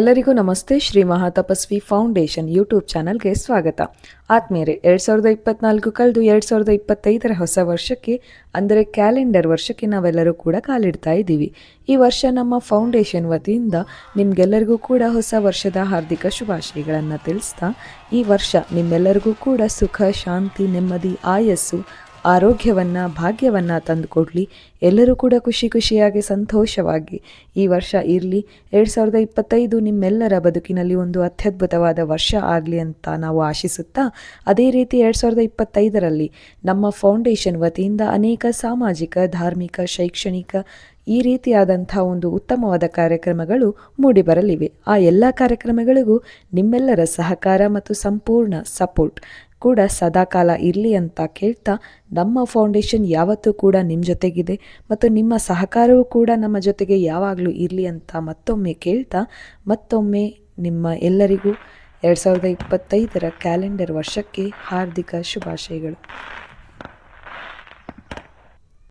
ಎಲ್ಲರಿಗೂ ನಮಸ್ತೆ. Shri Mahatapasvi foundation YouTube ಚಾನಲ್ಗೆ ಸ್ವಾಗತ. ಆತ್ಮೀಯರೇ, ಎರಡು ಸಾವಿರದ ಇಪ್ಪತ್ನಾಲ್ಕು ಕಳೆದು ಎರಡು ಸಾವಿರದ ಇಪ್ಪತ್ತೈದರ ಹೊಸ ವರ್ಷಕ್ಕೆ, ಅಂದರೆ ಕ್ಯಾಲೆಂಡರ್ ವರ್ಷಕ್ಕೆ ನಾವೆಲ್ಲರೂ ಕೂಡ ಕಾಲಿಡ್ತಾ ಇದ್ದೀವಿ. ಈ ವರ್ಷ ನಮ್ಮ ಫೌಂಡೇಶನ್ ವತಿಯಿಂದ ನಿಮ್ಗೆಲ್ಲರಿಗೂ ಕೂಡ ಹೊಸ ವರ್ಷದ ಹಾರ್ದಿಕ ಶುಭಾಶಯಗಳನ್ನು ತಿಳಿಸ್ತಾ, ಈ ವರ್ಷ ನಿಮ್ಮೆಲ್ಲರಿಗೂ ಕೂಡ ಸುಖ, ಶಾಂತಿ, ನೆಮ್ಮದಿ, ಆಯಸ್ಸು ಆರೋಗ್ಯವನ್ನು, ಭಾಗ್ಯವನ್ನು ತಂದುಕೊಡ್ಲಿ. ಎಲ್ಲರೂ ಕೂಡ ಖುಷಿ ಖುಷಿಯಾಗಿ ಸಂತೋಷವಾಗಿ ಈ ವರ್ಷ ಇರಲಿ. ಎರಡು ಸಾವಿರದ ಇಪ್ಪತ್ತೈದು ನಿಮ್ಮೆಲ್ಲರ ಬದುಕಿನಲ್ಲಿ ಒಂದು ಅತ್ಯದ್ಭುತವಾದ ವರ್ಷ ಆಗಲಿ ಅಂತ ನಾವು ಆಶಿಸುತ್ತಾ, ಅದೇ ರೀತಿ ಎರಡು ಸಾವಿರದ ಇಪ್ಪತ್ತೈದರಲ್ಲಿ ನಮ್ಮ ಫೌಂಡೇಶನ್ ವತಿಯಿಂದ ಅನೇಕ ಸಾಮಾಜಿಕ, ಧಾರ್ಮಿಕ, ಶೈಕ್ಷಣಿಕ ಈ ರೀತಿಯಾದಂಥ ಒಂದು ಉತ್ತಮವಾದ ಕಾರ್ಯಕ್ರಮಗಳು ಮೂಡಿಬರಲಿವೆ. ಆ ಎಲ್ಲ ಕಾರ್ಯಕ್ರಮಗಳಿಗೂ ನಿಮ್ಮೆಲ್ಲರ ಸಹಕಾರ ಮತ್ತು ಸಂಪೂರ್ಣ ಸಪೋರ್ಟ್. ಕೂಡ ಸದಾಕಾಲ ಇರಲಿ ಅಂತ ಕೇಳ್ತಾ ನಮ್ಮ ಫೌಂಡೇಶನ್ ಯಾವತ್ತೂ ಕೂಡ ನಿಮ್ಮ ಜೊತೆಗಿದೆ ಮತ್ತು ನಿಮ್ಮ ಸಹಕಾರವೂ ಕೂಡ ನಮ್ಮ ಜೊತೆಗೆ ಯಾವಾಗಲೂ ಇರಲಿ ಅಂತ ಮತ್ತೊಮ್ಮೆ ಕೇಳ್ತಾ ಮತ್ತೊಮ್ಮೆ ನಿಮ್ಮ ಎಲ್ಲರಿಗೂ ಎರಡು ಸಾವಿರದ ಇಪ್ಪತ್ತೈದರ ಕ್ಯಾಲೆಂಡರ್ ವರ್ಷಕ್ಕೆ ಹಾರ್ದಿಕ ಶುಭಾಶಯಗಳು.